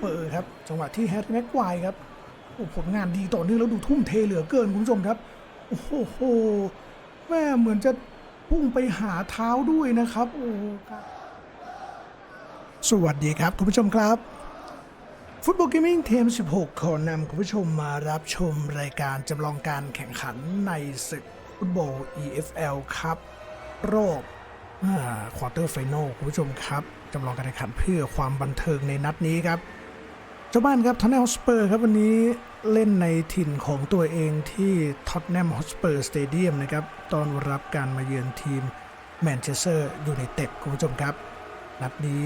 เปิดครับ จังหวะที่แฮร์รี่แม็กควายครับโอ้ผลงานดีต่อเนื่องแล้วดูทุ่มเทเหลือเกินคุณผู้ชมครับ โอ้โหแม่เหมือนจะพุ่งไปหาเท้าด้วยนะครับโอ้ครับสวัสดีครับคุณผู้ชมครับ ฟุตบอลเกมมิ่งเทม 16 ขอนำคุณผู้ชมมารับชมรายการจำลองการแข่งขันในศึกฟุตบอล EFL ครับ รอบควอเตอร์ไฟนอลคุณผู้ชมครับจำลองการแข่งขันเพื่อความบันเทิงในนัดนี้ครับ เจ้าบ้านครับทอนแนมฮอสเปอร์ครับวันนี้เล่นในถิ่นของตัวเองที่ท็อตแนมฮอสเปอร์สเตเดียมนะครับตอนรับการมาเยือนทีมแมนเชสเตอร์ยูไนเต็ดคุณผู้ชมครับ นัดนี้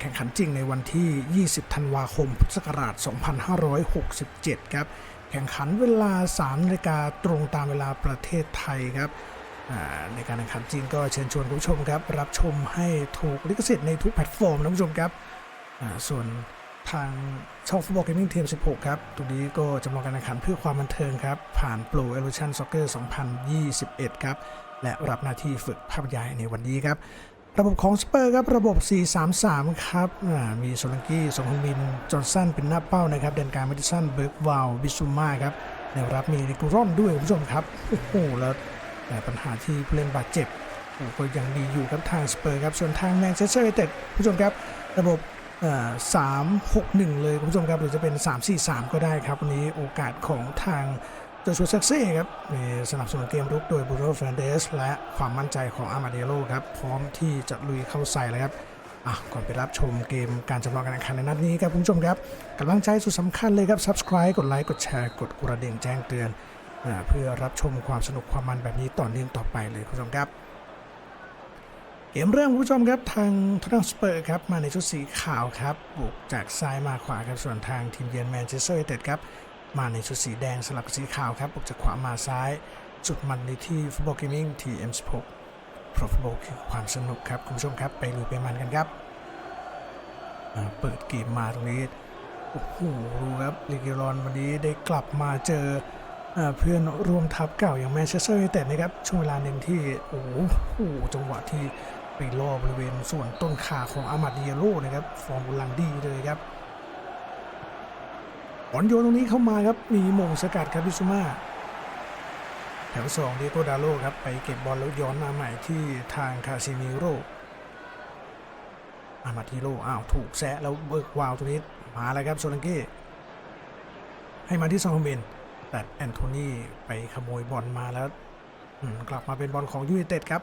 แข่งขันจริงในวันที่ 20 ธันวาคม พุทธศักราช 2567 ครับ แข่งขันเวลา 3 นาฬิกาตรงตามเวลาประเทศไทยครับในการแข่งขันจริงก็เชิญชวนคุณผู้ชมครับ รับชมให้ถูกลิขสิทธิ์ในทุกแพลตฟอร์มนะคุณผู้ชมครับส่วน ทางช่องฟุตบอลเกมมิ่งทีม 16 ครับ ตรงนี้ก็จำลองการแข่งขันเพื่อความบันเทิงครับ ผ่าน Pro Evolution Soccer 2021 ครับ และรับหน้าที่ฝึกภาพยายในวันนี้ครับ ระบบของสเปอร์ครับ ระบบ 4-3-3 ครับ มีโซลังกี้สองฮมิน จอห์นสันเป็นหน้าเป้านะครับ เดนการ์เมดิสัน เบิร์กวาลบิซูมาครับแนวรับมีนิกุรอนด้วยคุณผู้ชมครับ โอ้โห แล้วแต่ปัญหาที่ผู้เล่นบาดเจ็บก็ยังดีอยู่ครับทางสเปอร์ครับ ส่วนทางแมนเชสเตอร์ยูไนเต็ดคุณผู้ชมครับ ระบบ สามหกหนึ่งเลยคุณผู้ชมครับหรือจะเป็น 3-4-3 ก็ได้ครับ วันนี้โอกาสของทางโจชัวซักเซ่ครับมีสนับสนุนเกมรุกโดยบูโรเฟรนเดสและความมั่นใจของอามาเดโลครับ พร้อมที่จะลุยเข้าใส่เลยครับอะก่อนไปรับชมเกมการจำลองการแข่งขันในนัดนี้ครับคุณผู้ชมครับกำลังใจสุดสำคัญเลยครับ Subscribe กดไลค์กดแชร์กดกระดิ่งแจ้งเตือนเพื่อรับชมความสนุกความมันแบบนี้ต่อเนื่องต่อไปเลยคุณผู้ชมครับ เกมเริ่มคุณผู้ชมครับทางทอตแนมสเปอร์ครับมาในชุดสีขาวครับบุกจากซ้ายมาขวาครับส่วนทางทีมเยือนแมนเชสเตอร์ยูไนเต็ดครับมาในชุดสีแดงสลับสีขาวครับบุกจากขวามาซ้ายจุดมันในที่ฟุตบอลเกมมิ่งทีเอ็มสปเพราะฟุตบอลคือความสนุกครับคุณผู้ชมครับไปลุยไปมันกันครับเปิดเกมมาตรงนี้โอ้โหดูครับลิกิรอนวันนี้ได้กลับมาเจออเพื่อนร่วมทัพเก่าอย่างแมนเชสเตอร์ยูไนเต็ดนะครับช่วงเวลาหนึ่งที่โอ้โหจังหวะที่ ไปล่อบริเวณส่วนต้นขาของอามาดิเยโลนะครับฟอร์มกำลังดีเลยครับบอลโยนตรงนี้เข้ามาครับมีโมงสกัดครับพิซุมาแถวสองเดียโกดาโลครับไปเก็บบอลแล้วย้อนมาใหม่ที่ทางคาซิมิโรอามาดิโลอ้าวถูกแซะแล้วเบิกวาวตรงนี้มาแล้วครับโซลังเก้ให้มาที่ซองฮมินแต่แอนโทนีไปขโมยบอลมาแล้วกลับมาเป็นบอลของยูไนเต็ดครับ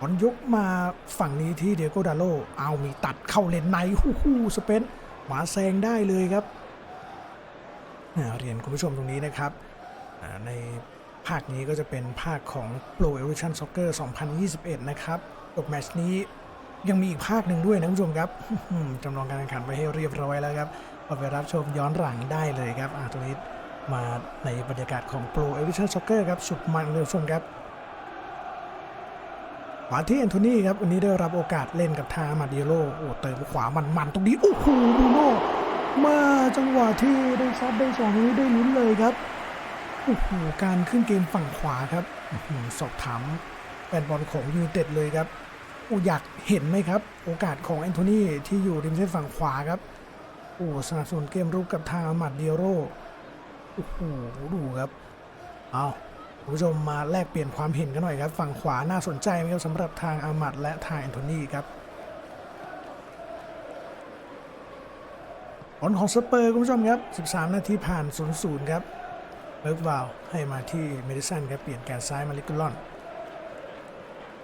บอลยกมาฝั่งนี้ที่เดียโกดาโลเอามีตัดเข้าเลนในฮู้ฮู้สเปนหมาแซงได้เลยครับเรียนคุณผู้ชมตรงนี้นะครับในภาคนี้ก็จะเป็นภาคของ Pro Evolution Soccer 2021 นะครับจบแมตช์นี้ยังมีอีกภาคหนึ่งด้วยนะคุณผู้ชมครับจำลองการแข่งขันไว้ให้เรียบร้อยแล้วครับเอาไปรับชมย้อนหลังได้เลยครับอาตรงนี้มาในบรรยากาศของ Pro Evolution Soccer ครับ สุดมันเลยคุณผู้ชมครับ มาที่แอนโทนีครับวันนี้ได้รับโอกาสเล่นกับทางอามาดิโลโอ้เติมขวามันๆตรงนี้โอ้โหบูโน่มาจังหวะที่ได้ซัดได้สองนี้ได้ลุ้นเลยครับโอ้โหการขึ้นเกมฝั่งขวาครับอื้หือสอบถามแฟนบอลของยูเต็ดเลยครับโอ้อยากเห็นไหมครับ โอกาสของแอนโทนีที่อยู่ริมเส้นฝั่งขวาครับโอ้สนับสนุนเกมรุกกับทางอามาดิโลโอ้โหดูครับเอา คุณผู้ชมมาแลกเปลี่ยนความเห็นกันหน่อยครับ ฝั่งขวาน่าสนใจไหมครับสำหรับทางอามัดและทางแอนโทนีครับผลของสเปอร์คุณผู้ชมครับ 13 นาทีผ่าน 0-0 ครับเบิร์กวาลให้มาที่เมดิสันครับเปลี่ยนแกนซ้ายมาลิกุลอน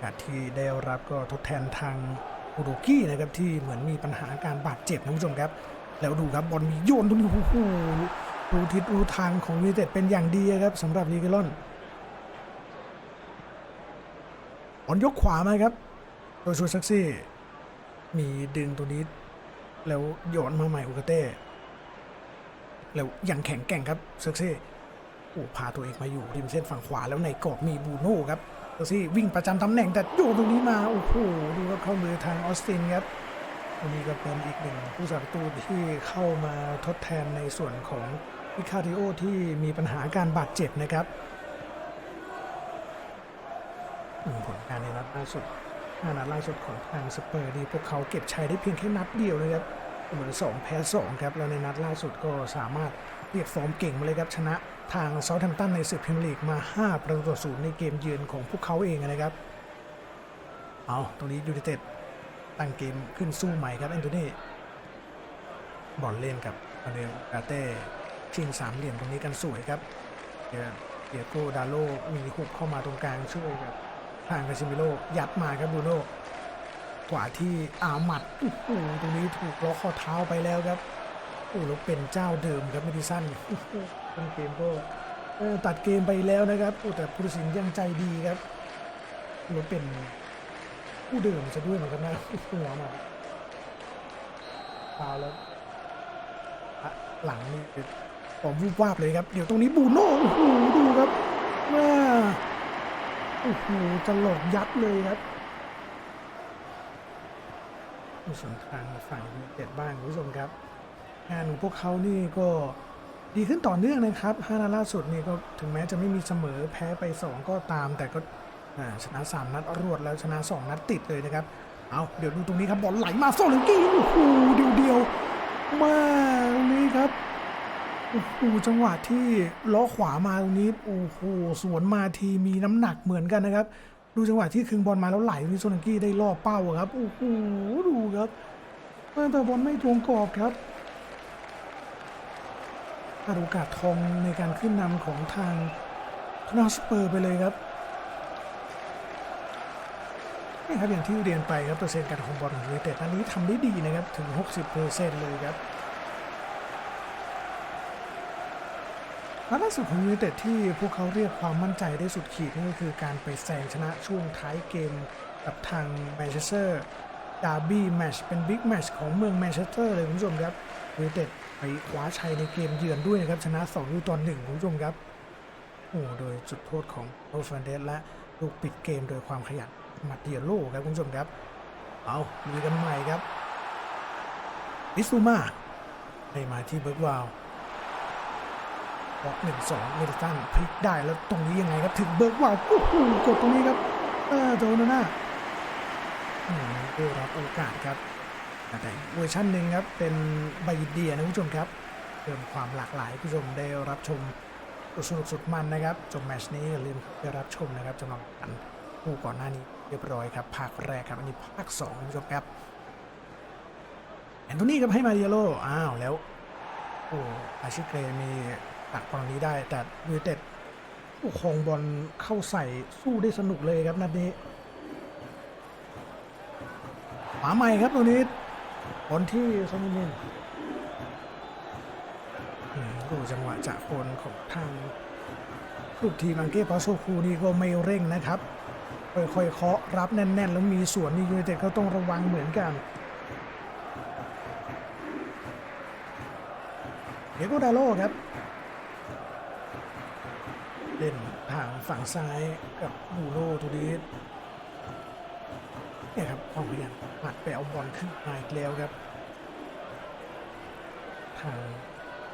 การที่ได้รับก็ทดแทนทางอุโดกี้นะครับที่เหมือนมีปัญหาการบาดเจ็บนะคุณผู้ชมครับ แล้วดูครับบอลมีโยนตรงนี้โอ้โหรู้ทิศรู้ทางของยูเต็ดเป็นอย่างดีครับสำหรับลิกุลอน บอลยกขวามาครับโดยชูซักซี่ มีดึงตัวนี้ แล้วโยนมาใหม่อุกาเต้แล้วยังแข็งแกร่งครับซักซี่โอ้พาตัวเองมาอยู่ริมเส้นฝั่งขวาแล้วในกรอบมีบูโน่ครับซักซี่วิ่งประจำตำแหน่งแต่โยนตรงนี้มาโอ้โหดูครับเข้ามือทางออสตินครับวันนี้ก็เป็นอีกหนึ่งผู้สับประตูที่เข้ามาทดแทนในส่วนของวิคาริโอที่มีปัญหาการบาดเจ็บนะครับ อืม ผลงานในนัดล่าสุดห้านัดล่าสุดของทางสเปอร์นี่พวกเขาเก็บชัยได้เพียงแค่นัดเดียวเลยครับเสมอสองแพ้สองครับแล้วในนัดล่าสุดก็สามารถเรียกฟอร์มเก่งมาเลยครับชนะทางเซาท์แฮมป์ตันในศึกพรีเมียร์ลีกมา 5 ประตูต่อศูนย์ในเกมเยือนของพวกเขาเองนะครับ เอาตรงนี้ยูไนเต็ดตั้งเกมขึ้นสู้ใหม่ครับแอนโทนีบอลเล่นกับอเนลกาเต้ชิงสามเหลี่ยมตรงนี้กันสวยครับเดียโกดาโลมีหุบเข้ามาตรงกลางช่วยกับ ทางกาซิมิโลยัดมาครับบูโน่กว่าที่อาหมัดโอ้โหตรงนี้ถูกล็อกข้อเท้าไปแล้วครับโอ้แล้วเป็นเจ้าเดิมครับเมดิสันโอ้โหต้นเกมก็ตัดเกมไปแล้วนะครับโอ้แต่ผู้ตัดสินยังใจดีครับแล้วเป็นผู้เดิมจะด้วยเหมือนกันนะหัวมาเปล่าแล้วอะหลังนี่ผมวูบวาบเลยครับ เดี๋ยวตรงนี้บูโน่โอ้โหดูครับว่า โอ้โหจะหลอกยัดเลยครับดูส่วนทางฝั่งยูไนเต็ดบ้างคุณผู้ชมครับ งานของพวกเขานี่ก็ดีขึ้นต่อเนื่องนะครับห้านัดล่าสุดนี่ก็ถึงแม้จะไม่มีเสมอแพ้ไป 2 ก็ตาม แต่ก็ชนะ 3 นัดรวดแล้วชนะ 2 นัดติดเลยนะครับ เอาเดี๋ยวดูตรงนี้ครับบอลไหลมาโซลิงกี้โอ้โหเดียวเดียวมาตรงนี้ครับ โอ้โหจังหวะที่ล้อขวามาตรงนี้โอ้โหสวนมาทีมีน้ำหนักเหมือนกันนะครับ ดูจังหวะที่คึงบอลมาแล้วไหลตรงนี้โซลิงกี้ได้ล่อเป้าครับโอ้โหดูครับแต่บอลไม่ตรงกรอบครับโอกาสทองในการขึ้นนำของทางทนอสเปอร์ไปเลยครับนี่ครับอย่างที่เรียนไปครับเปอร์เซ็นต์การของบอลของยูไนเต็ดอันนี้ทำได้ดีนะครับถึง 60เปอร์เซ็นต์เลยครับ นัดล่าสุดของยูไนเต็ดที่พวกเขาเรียกความมั่นใจได้สุดขีดนั่นก็คือการไปแซงชนะช่วงท้ายเกมกับทางแมนเชสเตอร์ดาร์บี้แมชเป็นบิ๊กแมชของเมืองแมนเชสเตอร์เลยคุณผู้ชมครับยูไนเต็ดไปคว้าชัยในเกมเยือนด้วยนะครับ ชนะ2ลูกต่อ1คุณผู้ชมครับโอ้โดยจุดโทษของโรฟันเดสและลูกปิดเกมโดยความขยันมาเดียโลครับคุณผู้ชมครับ เอาลุยกันใหม่ครับอิซูมาให้มาที่เบิร์กวาว ล็อกหนึ่งสองเมดิสันพลิกได้แล้วตรงนี้ยังไงครับถึงเบิร์กวาวโอ้โหกดตรงนี้ครับเออโจนาน่าได้รับโอกาสครับแต่เวอร์ชันหนึ่งครับ เป็นไบเดียนะคุณผู้ชมครับเพิ่มความหลากหลายคุณผู้ชมได้รับชมสนุกสุดมันนะครับจบแมตชนี้อย่าลืมได้รับชมนะครับจำลองกันคู่ก่อนหน้านี้เรียบร้อยครับภาคแรกครับอันนี้ภาคสองคุณผู้ชมครับแอนโทนี่ครับให้มาเดียโลอ้าวแล้วโอ้อาชิเกรมี ตักบอลนี้ได้ แต่ยูเต็ดโอ้ครองบอลเข้าใส่สู้ได้สนุกเลยครับนัดนี้หมาใหม่ครับตัวนี้บอลที่ซอมินินอืมดูจังหวะจากคนของทางลูกทีมังเก้ปาโซคูนี่ก็ไม่เร่งนะครับค่อยๆเคาะรับแน่น ๆ แล้วมีส่วนนี่ยูไนเต็ดก็ต้องระวังเหมือนกันเดโกดาโลครับ เล่นทาง ฝั่งซ้ายกับบูโรตูดีสเนี่ยครับความพยายามปัดไปเอาบอลขึ้นมาอีกแล้วครับ ทาง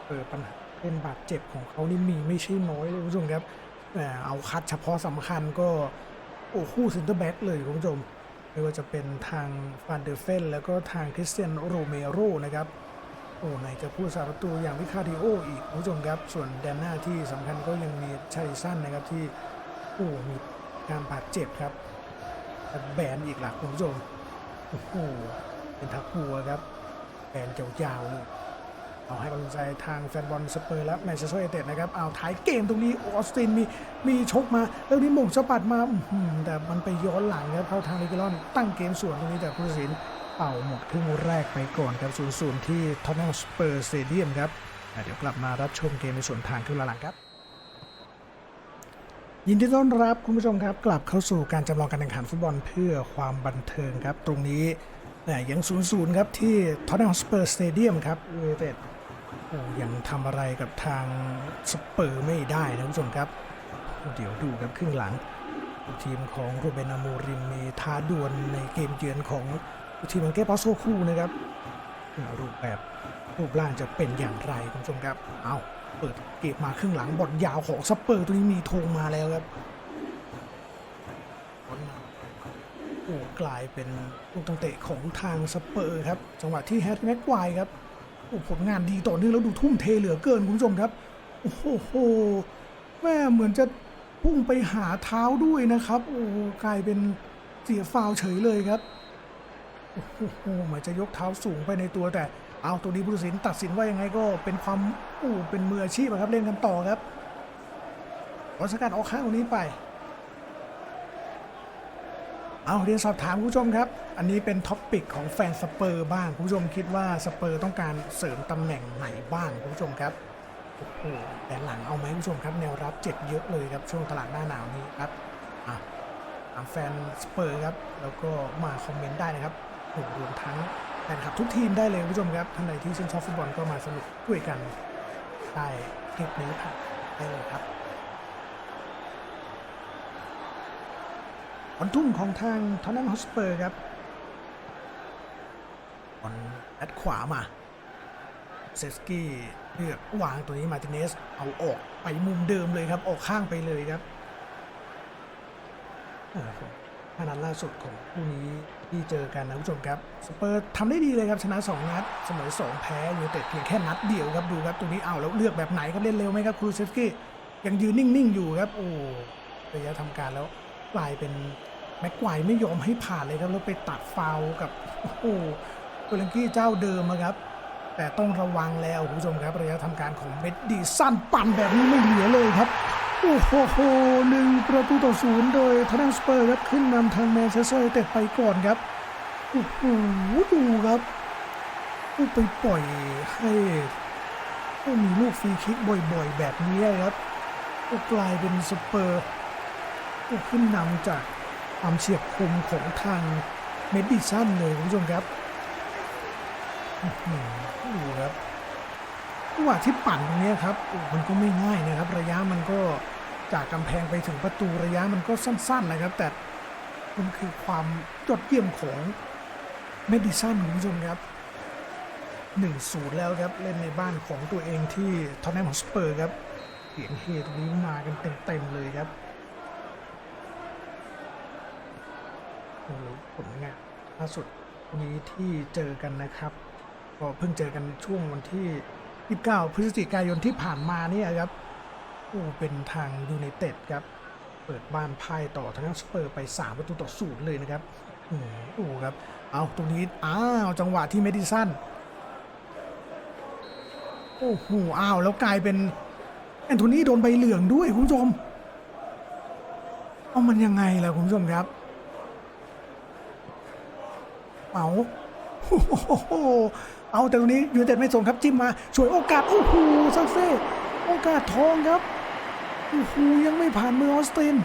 เปิดปัญหาเป็นบาดเจ็บของเขานี่มีไม่ใช่น้อยเลยคุณผู้ชมครับแต่เอาคัดเฉพาะสำคัญก็ โอ้คู่เซนเตอร์แบ็กเลยคุณผู้ชมไม่ว่าจะเป็นทางฟานเดอร์เฟนแล้วก็ทางคริสเตียนโรเมโรนะครับ โอ้ไหนจะพูดสาประตูอย่างวิคาริโออีกคุณผู้ชมครับ ส่วนแดนหน้าที่สำคัญก็ยังมีชาริสันนะครับที่โอ้มีการบาดเจ็บครับแบนอีกหลักคุณผู้ชมโอ้โหเป็นทักหัวครับแบนยาวๆเลยเอาให้กำลังใจทางแฟนบอลสเปอร์และแมนเชสเตอร์ยูไนเต็ดนะครับเอาท้ายเกมตรงนี้ออสตินมีมีชกมาแล้วนี่หม่งสะบัดมาแต่มันไปย้อนหลังครับเข้าทางลิกลอนตั้งเกมส่วนตรงนี้แต่ผู้ตัดสิน เป่าหมดครึ่งแรกไปก่อนครับ 0 0 ที่ทอตแนมสเปอร์สเตเดียมครับ เดี๋ยวกลับมารับชมเกมในส่วนทางครึ่งหลังครับ ยินดีต้อนรับคุณผู้ชมครับ กลับเข้าสู่การจำลองการแข่งขันฟุตบอลเพื่อความบันเทิงครับ ตรงนี้เนี่ยยัง0ูนย์ครับที่ทอตแนมสเปอร์สเตเดียมครับยูไนเต็ดโอ้ยังทำอะไรกับทางสเปอร์ไม่ได้นะคุณผู้ชมครับ เดี๋ยวดูครับครึ่งหลัง ทีมของโรเบนาโมริมมีท้าดวลในเกมเยือนของ ทีมอังเก้ปาโซคู่นะครับรูปแบบรูปร่างจะเป็นอย่างไรคุณผู้ชมครับ เอาเปิดเกมมาครึ่งหลังบอลยาวของสเปอร์ตัวนี้มีธงมาแล้วครับโอ้กลายเป็นลูกตั้งเตะของทางสเปอร์ครับ จังหวะที่แฮร์รี่แม็กควายครับโอ้ผลงานดีต่อเนื่องแล้วดูทุ่มเทเหลือเกินคุณผู้ชมครับ โอ้โหแม่เหมือนจะพุ่งไปหาเท้าด้วยนะครับ โอ้กลายเป็นเสียฟาวเฉยเลยครับ โอ้โหเหมือนจะยกเท้าสูงไปในตัวแต่เอาตัวนี้ผู้ตัดสินตัดสินว่ายังไงก็เป็นความโอ้เป็นมืออาชีพครับเล่นกันต่อครับขอสกัดออกข้างตรงนี้ไป เอาเรียนสอบถามผู้ชมครับ อันนี้เป็นท็อปปิกของแฟนสเปอร์บ้างผู้ชมคิดว่าสเปอร์ต้องการเสริมตำแหน่งไหนบ้างผู้ชมครับโอ้โหแต่หลังเอาไหมผู้ชมครับแนวรับเจ็บเยอะเลยครับช่วงตลาดหน้าหนาวนี้ครับอะแฟนสเปอร์ครับแล้วก็มาคอมเมนต์ได้นะครับ โอ้โหรวมทั้งแฟนคลับทุกทีมได้เลยคุณผู้ชมครับท่านใดที่ชื่นชอบฟุตบอลก็มาสนุกด้วยกันได้คลิปนี้ผ่านได้เลยครับบอลทุ่มของทางทอนนัมฮอสเปอร์ครับบอลแอดขวามาเซสกี้เลือกวางตัวนี้มาติเนสเอาออกไปมุมเดิมเลยครับ ออกข้างไปเลยครับ นาดล่าสุดของคู่นี้ที่เจอกันนะคุณผู้ชมครับสเปอร์ทำได้ดีเลยครับชนะ 2 นัด เสมอ 2 แพ้ยูเต็ดเพียงแค่นัดเดียวครับดูครับตรงนี้เอาแล้วเลือกแบบไหนครับเล่นเร็วไหมครับครูเซสกี้ยังยืนนิ่งๆอยู่ครับโอ้ระยะทำการแล้วกลายเป็นแม็กไกวไม่ยอมให้ผ่านเลยครับแล้วไปตัดฟาวกับโอ้โหโกเลนกี้เจ้าเดิมครับ แต่ต้องระวังแล้วคุณผู้ชมครับระยะทำการของเม็ดดีสั้นปั่นแบบนี้ไม่เหลือเลยครับ โอ้โหหนึ่งประตูต่อศูนย์โดยทางสเปอร์ครับขึ้นนำทางแมนเชสเตอร์ยูไนเต็ดไปก่อนครับโอ้โหดูครับกูไปปล่อยให้ให้มีลูกฟรีคิกบ่อยๆ แบบนี้ครับก็กลายเป็นสเปอร์ก็ขึ้นนำจากความเฉียบคมของทางเมดิสันเลยคุณผู้ชมครับดูครับจังหวะที่ปั่นตรงนี้ครับโอ้มันก็ไม่ง่ายนะครับ ระยะมันก็ จากกำแพงไปถึงประตูระยะมันก็สั้นๆนะครับ แต่มันคือความยอดเยี่ยมของเมดิสันคุณผู้ชมครับหนึ่งศูนย์แล้วครับ เล่นในบ้านของตัวเองที่ทอนแนมฮอสเปอร์ครับเสียงเฮตรงนี้มากันเต็มๆเลยครับโอ้โหผลงานล่าสุดวันนี้ที่เจอกันนะครับก็เพิ่งเจอกันช่วงวันที่ 29 พฤศจิกายนที่ผ่านมาเนี่ยครับ โอ้เป็นทางยูไนเต็ดครับ เปิดบ้านพ่ายต่อทางสเปอร์ไป 3 ประตูต่อศูนย์เลยนะครับโอ้ครับ เอาตรงนี้ อ้าว จังหวะที่เมดิสันโอ้โห อ้าว แล้วกลายเป็นแอนโทนีโดนใบเหลืองด้วยคุณผู้ชม เอามันยังไงล่ะคุณผู้ชมครับเอาโอ้โหเอาแต่ตรงนี้ยูไนเต็ดไม่ส่งครับจิ้มมาช่วยโอกาส โอ้โหซักเซ่โอกาสทองครับ โอ้โหยังไม่ผ่านมือออสติน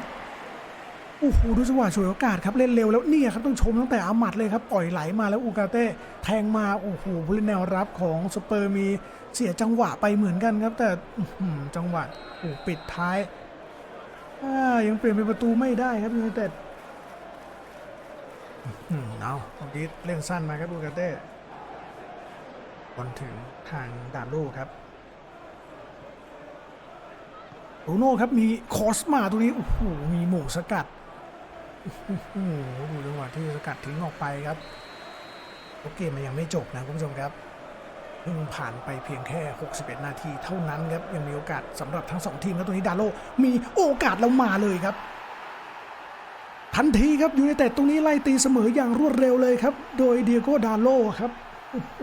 โอ้โหดูจังหวะฉวยโอกาสครับเล่นเร็วแล้วเนี่ยครับต้องชมตั้งแต่อามัดเลยครับปล่อยไหลมาแล้วอูกาเต้แทงมาโอ้โหผู้เล่นแนวรับของสเปอร์มีเสียจังหวะไปเหมือนกันครับ แต่จังหวะโอ้ปิดท้ายายังเปลี่ยนเป็นประตูไม่ได้ครับยูไนเต็ดอืมเอาตรงนี้เล่นสั้นมาครับบูกาเต้บอลถึงทางดาโลครับ บรูโน่ครับมีคอสมาตรงนี้โอ้โหมีหม่สกัดโอ้โหดูจังหวะที่สกัดทิ้งออกไปครับเพราะเกมมันยังไม่จบนะคุณผู้ชมครับเพิ่งผ่านไปเพียงแค่ 61 นาทีเท่านั้นครับยังมีโอกาสสำหรับทั้งสองทีมแล้วตรงนี้ดาโลมีโอกาสแล้วมาเลยครับ ทันทีครับยูไนเต็ดตรงนี้ไล่ตีเสมออย่างรวดเร็วเลยครับ โดยเดียโก้ดาโลครับโอ้โห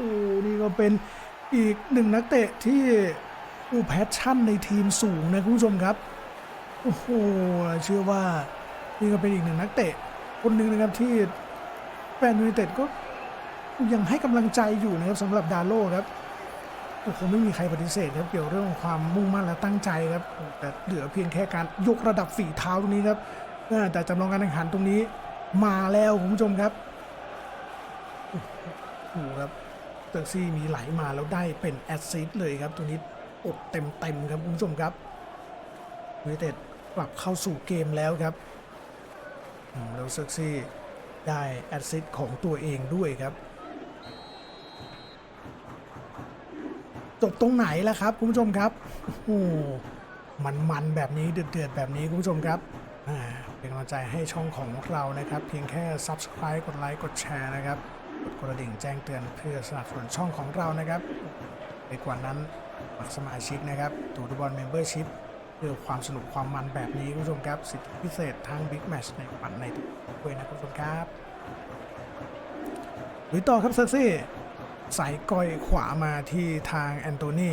นี่ก็เป็นอีกหนึ่งนักเตะที่ อู้แพชชั่นในทีมสูงนะคุณผู้ชมครับ โอ้โห เชื่อว่านี่ก็เป็นอีกหนึ่งนักเตะ คนหนึ่งนะครับที่แฟนยูไนเต็ดก็ยังให้กำลังใจอยู่นะครับสำหรับดาโลครับโอ้โหไม่มีใครปฏิเสธครับเกี่ยวเรื่องของความมุ่งมั่นและตั้งใจครับ แต่เหลือเพียงแค่การยกระดับฝีเท้าตรงนี้ครับแต่จำลองการแข่งขันตรงนี้มาแล้วคุณผู้ชมครับโอ้โหครับเตอร์ซี่มีไหลมาแล้วได้เป็นแอสซิสต์เลยครับตรงนี้ อดเต็มๆครับคุณผู้ชมครับยูไนเต็ดกลับเข้าสู่เกมแล้วครับแล้วเซอร์ซี่ได้แอสซิสของตัวเองด้วยครับ จบตรงไหนล่ะครับคุณผู้ชมครับโอ้โหมันแบบนี้เดือดๆแบบนี้คุณผู้ชมครับเป็นกำลังใจให้ช่องของเรานะครับ เพียงแค่ Subscribe กดไลค์กดแชร์นะครับกดกระดิ่งแจ้งเตือนเพื่อสนับสนุนช่องของเรานะครับไปกว่านั้น มัครสมาชิกนะครับตูดบอลเมมเบอร์ชิพเพื่อความสนุกความมันแบบนี้คุณผู้ชมครับ สิทธิพิเศษทางบิ๊กแมชในฝันในทุกด้วยนะคุณผู้ชมครับลุยต่อครับเซอร์ซี่สายก้อยขวามาที่ทางแอนโทนี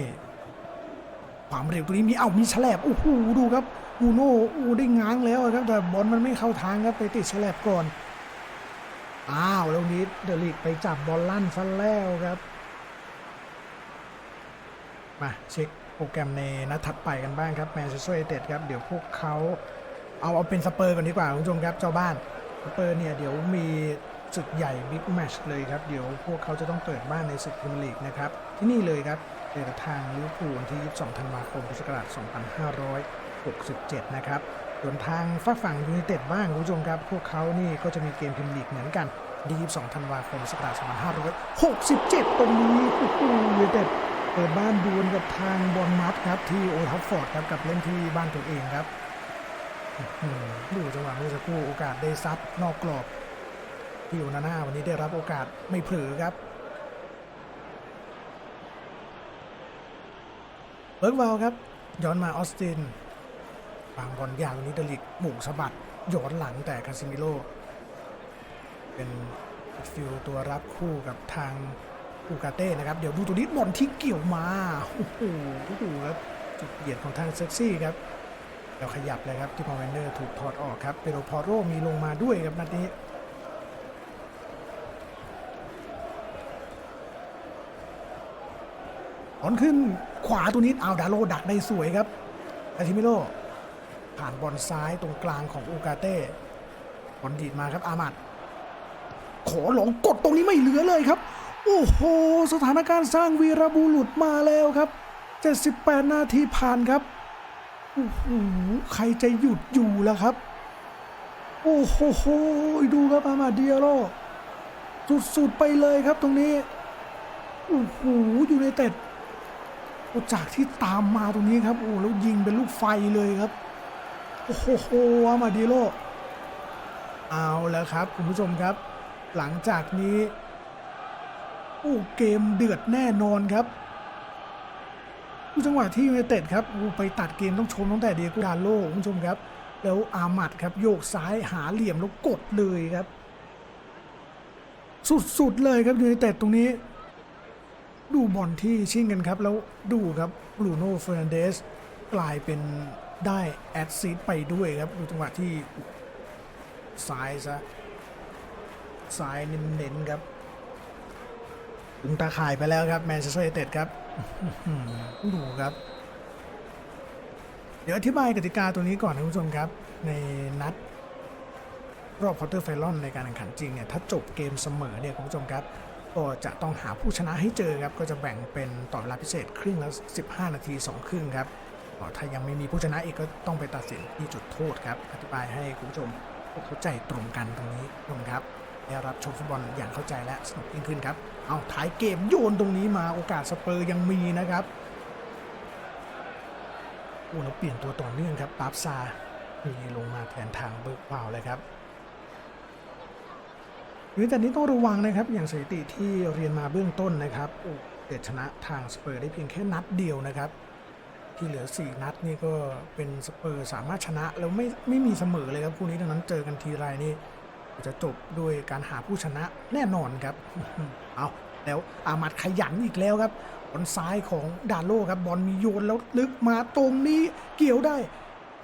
ความเร็วตัวนี้มีเอามีฉลบโอ้โหดูครับอูโน่อูได้ง้างแล้วครับแต่บอลมันไม่เข้าทางครับไปติดฉลบก่อนอ้าวแล้วนี้เดลิกไปจับบอลลั่นซะแล้วครับ มาเช็คโปรแกรมในนัดถัดไปกันบ้างครับแมนเชสเตอร์ยูไนเต็ดครับเดี๋ยวพวกเขาเอาเอาเป็นสเปอร์ก่อนดีกว่าคุณผู้ชมครับเจ้าบ้านสเปอร์เนี่ยเดี๋ยวมีศึกใหญ่บิ๊กแมชเลยครับ เดี๋ยวพวกเขาจะต้องเปิดบ้านในศึกพรีเมียร์ลีกนะครับ ที่นี่เลยครับเดินทางลิเวอร์พูลวันที่ 22 ธันวาคมพุทธศักราช 2567 นะครับส่วนทางฝั่งฝั่งยูไนเต็ดบ้างคุณผู้ชมครับ พวกเขานี่ก็จะมีเกมพรีเมียร์ลีกเหมือนกันที่22 ธันวาคมพุทธศักราช 2567 ตรงนี้ยูไนเต็ด เปิดบ้านดวลกับทางบอลมัดครับที่โอทัฟฟอร์ดครับกับเล่นที่บ้านตัวเองครับดูจังหวะเมื่อสักครู่โอกาสได้ซัดนอกกรอบที่โอนาน่าวันนี้ได้รับโอกาสไม่เผลอครับเบิร์กวาลครับย้อนมาออสตินวางบอลยาววันนี้เดลิกหมุกสะบัดย้อนหลังแต่คาซิมิโล เป็นฟิลตัวรับคู่กับทาง อูกาเต้นะครับ เดี๋ยวดูตัวนี้บอลที่เกี่ยวมาโอ้โหดูครับจุดเปลี่ยนของทางเซ็กซี่ครับแล้วขยับเลยครับที่พอเวนเนอร์ถูกถอดออกครับเปโรพอโรมีลงมาด้วยครับนัดนี้บอลขึ้นขวาตัวนี้เอาดาโลดักได้สวยครับอาทิมิโลผ่านบอลซ้ายตรงกลางของอูกาเต้บอลดีดมาครับอามัดขอหลงกดตรงนี้ไม่เหลือเลยครับ โอ้โห สถานการณ์สร้างวีรบุรุษมาแล้วครับ 78 นาทีผ่านครับ โอ้โห ใครจะหยุดอยู่ล่ะครับ โอ้โห ดูครับอามาเดียโรสุดๆไปเลยครับตรงนี้ โอ้โห อยู่ในเต็ดจากที่ตามมาตรงนี้ครับ โอ้แล้วยิงเป็นลูกไฟเลยครับ โอ้โหโหอามาเดียโรเอาแล้วครับ คุณผู้ชมครับ หลังจากนี้ โอ้เกมเดือดแน่นอนครับดูจังหวะที่ยูไนเต็ดครับอ้ไปตัดเกมต้องชมตั้งแต่เดียโกดาโลคุณผู้ชมครับ แล้วอามัดครับโยกซ้ายหาเหลี่ยมแล้วกดเลยครับ สุดๆเลยครับยูไนเต็ดตรงนี้ ดูบอลที่ชิงกันครับ แล้วดูครับบรูโน่เฟอร์นันเดสกลายเป็นได้แอดซีดไปด้วยครับดูจังหวะที่ซ้ายซะซ้ายเน้นๆครับ ถึงตาข่ายไปแล้วครับแมนเชสเตอร์ยูไนเต็ดครับดูครับ เดี๋ยวอธิบายกติกาตัวนี้ก่อนนะคุณผู้ชมครับ ในนัดรอบควอเตอร์ไฟนอลในการแข่งขันจริงเนี่ยถ้าจบเกมเสมอเนี่ยคุณผู้ชมครับ ก็จะต้องหาผู้ชนะให้เจอครับ ก็จะแบ่งเป็นต่อเวลาพิเศษครึ่งละ15 นาที 2 ครึ่งครับถ้ายังไม่มีผู้ชนะอีกก็ต้องไปตัดสินที่จุดโทษครับ อธิบายให้คุณผู้ชมเข้าใจตรงกันตรงนี้คุณผู้ชมครับได้รับชมฟุตบอลอย่างเข้าใจและสนุกยิ่งขึ้นครับ เอาท้ายเกมโยนตรงนี้มาโอกาสสเปอร์ยังมีนะครับโอ้แล้วเปลี่ยนตัวต่อเนื่องครับปาบซามีลงมาแทนทางเบิร์กวาเลยครับหรือแต่นี้ต้องระวังนะครับอย่างสถิติที่เรียนมาเบื้องต้นนะครับเดชชนะทางสเปอร์ได้เพียงแค่นัดเดียวนะครับ ที่เหลือ 4 นัดนี่ก็เป็นสเปอร์สามารถชนะแล้วไม่ไม่มีเสมอเลยครับคู่นี้ดังนั้นเจอกันทีไรนี่ จะจบด้วยการหาผู้ชนะแน่นอนครับ เอาแล้วอามัดขยันอีกแล้วครับบอลซ้ายของดาโลครับบอลมีโยนแล้วลึกมาตรงนี้เกี่ยวได้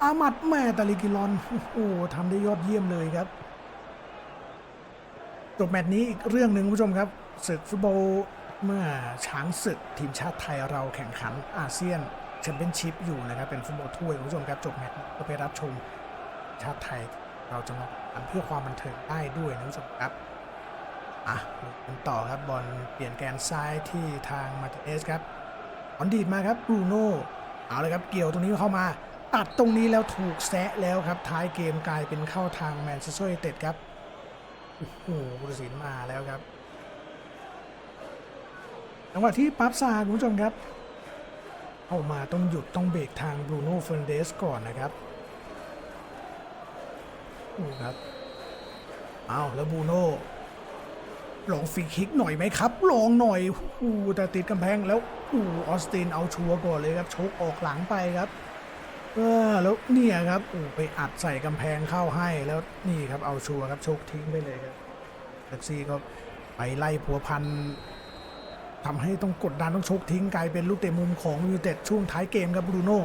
อามัดแม่ตาลิกิลอนโอ้โหทำได้ยอดเยี่ยมเลยครับจบแมตช์นี้อีกเรื่องหนึ่งคุณผู้ชมครับศึกฟุตบอลเมื่อช้างศึกทีมชาติไทยเราแข่งขันอาเซียนแชมเปี้ยนชิพอยู่นะครับเป็นฟุตบอลถ้วยคุณผู้ชมครับจบแมตช์ก็ไปรับชมชาติไทย เราจะมาทำเพื่อความบันเทิงได้ด้วยนะคุณผู้ชมครับอะลุกันต่อครับบอลเปลี่ยนแกนซ้ายที่ทางมาติเนสครับบอลดีดมาครับบรูโน่เอาเลยครับเกี่ยวตรงนี้เข้ามา ตัดตรงนี้แล้วถูกแซะแล้วครับท้ายเกมกลายเป็นเข้าทางแมนเชสเตอร์ยูไนเต็ดครับโอ้โหผู้ตัดสินมาแล้วครับจังหวะที่ปั๊บซาคุณผู้ชมครับเข้ามาต้องหยุดต้องเบรกทางบรูโน่เฟอร์นันเดสก่อนนะครับ ครับเอาวแล้วบูโน่ลองฟรีคิกหน่อยไหมครับ ลองหน่อยอู้แต่ติดกำแพงแล้วอู้ออสตินเอาชัวร์ก่อนเลยครับชกออกหลังไปครับเออแล้วเนี่ยครับอู้ไปอัดใส่กำแพงเข้าให้แล้วนี่ครับเอาชัวร์ครับชกทิ้งไปเลยครับแท็กซี่ก็ไปไล่ผัวพันทำให้ต้องกดดันต้องชกทิ้งกลายเป็นลูกเตะมุมของยูเต็ดช่วงท้ายเกมครับบรูโน่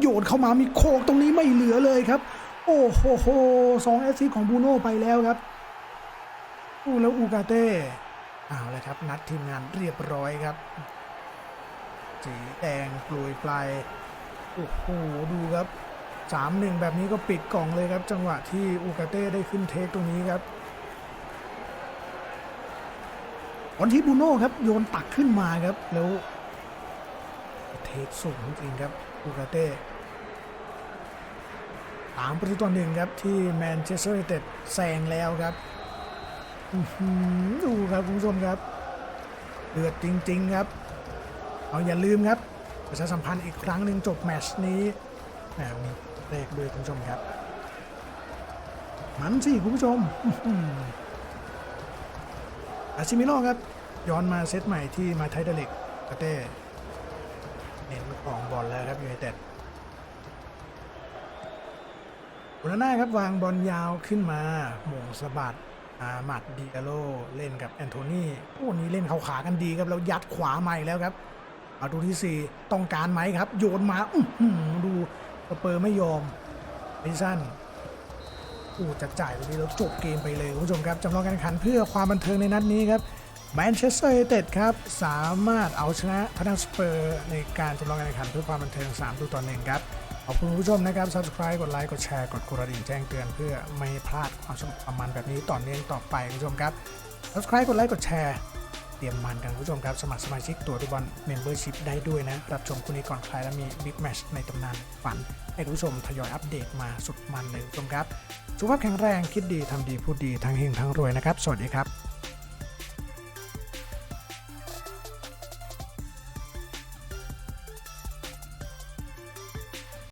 โยนเข้ามามีโคกตรงนี้ไม่เหลือเลยครับ โอ้โหโหสองแอสซิสของบูโน่ไปแล้วครับอู้แล้วอูกาเต้เอาเลยครับ นัดทีมงานเรียบร้อยครับ สีแดงปลุยปลายโอ้โหดูครับสามหนึ่งแบบนี้ก็ปิดกล่องเลยครับ จังหวะที่อูกาเต้ได้ขึ้นเทคตรงนี้ครับบอลที่บูโน่ครับ โยนตักขึ้นมาครับแล้ว เทคสูงจริงครับอูกาเต้ สามประตูต่อหนึ่งครับที่แมนเชสเตอร์ยูไนเต็ดแซงแล้วครับดูครับคุณผู้ชมครับเดือดจริง ๆ ครับ เอาอย่าลืมครับประชาสัมพันธ์อีกครั้งหนึ่งจบแมชนี้แหมเลขด้วยคุณผู้ชมครับ มันสิคุณผู้ชมอาชิมิโร่ครับ ย้อนมาเซตใหม่ที่มาไทเดลิกกาเต้เน้นของบอลแล้วครับยูไนเต็ด อุลาน่าครับวางบอลยาวขึ้นมาหม่งสะบัดอาหมัดดิอาโลเล่นกับแอนโทนีโอ้นี้เล่นเข้าขากันดีครับแล้วยัดขวาใหม่แล้วครับประตูที่ 4 ต้องการไหมครับ โยนมาอืดูสเปอร์ไม่ยอมลิซันอู้จะจ่ายตรงนี้แล้วจบเกมไปเลยคุณผู้ชมครับจำลองการแข่งขันเพื่อความบันเทิงในนัดนี้ครับแมนเชสเตอร์ยูไนเต็ดครับ สามารถเอาชนะทางสเปอร์ในการจำลองการแข่งขันเพื่อความบันเทิง3ตัวต่อหนึ่งครับ ขอบคุณผู้ชมนะครับ subscribe กดไลค์ กดแชร์ กดกระดิ่งแจ้งเตือนเพื่อไม่พลาดความสนุกความมันแบบนี้ต่อเนื่องต่อไปคุณผู้ชมครับ subscribe กดไลค์ กดแชร์ เตรียมมันกันคุณผู้ชมครับ สมัครสมาชิกตัวดูบอล membership ได้ด้วยนะ รับชมคู่นี้ก่อนใครและมี big match ในตำนานฝัน ให้คุณผู้ชมทยอยอัปเดตมาสุดมันเลยคุณผู้ชมครับ สุขภาพแข็งแรง คิดดีทำดี พูดดี ทั้งเฮงทั้งรวยนะครับ สวัสดีครับ